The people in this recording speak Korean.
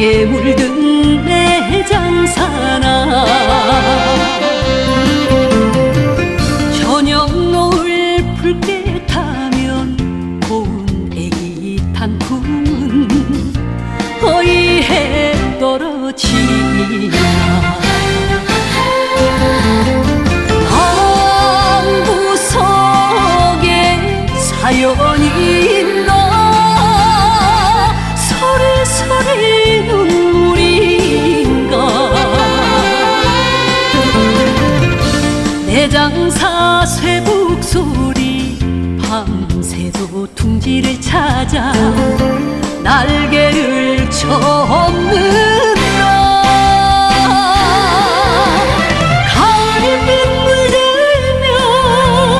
흙에 물든 내 장사나. 저녁 노을 붉게 타면 고운 애기 단풍은 거의 해 떨어지냐 아무 속에 사연이 대장사 쇠북 소리. 밤새도 둥지를 찾아 날개를 접는